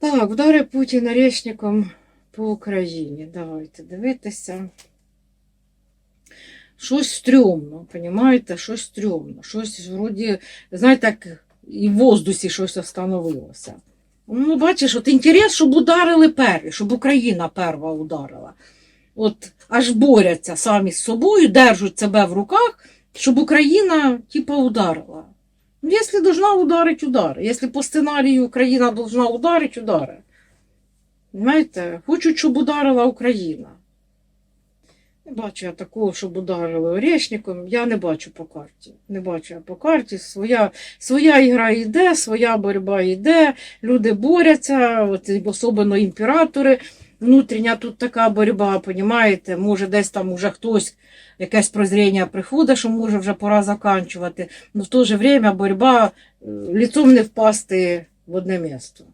Так, вдари Путін орешником по Україні. Давайте дивитися. Щось стрьомно, понімаєте? Щось стрьомно. Щось вроді, знаєте, як і в воздусі щось остановилося. Ну, бачиш, от інтерес, щоб ударили перві, щоб Україна перша ударила. От аж борються самі з собою, держать себе в руках, щоб Україна, типа, ударила. Должна ударить, удари. Якщо по сценарію Україна должна ударить, удари. Знаєте, хочуть, щоб ударила Україна. Не бачу я такого, щоб ударили орешником. Я не бачу по карті. Не бачу я по карті. Своя, своя ігра йде, своя боротьба йде, люди борються, особливо імператори. Внутрішня тут така боротьба, понімаєте? Може, десь там уже хтось, якесь прозріння приходить, що може вже пора заканчувати. але в то же время боротьба е, лицом не впасти в одне місто.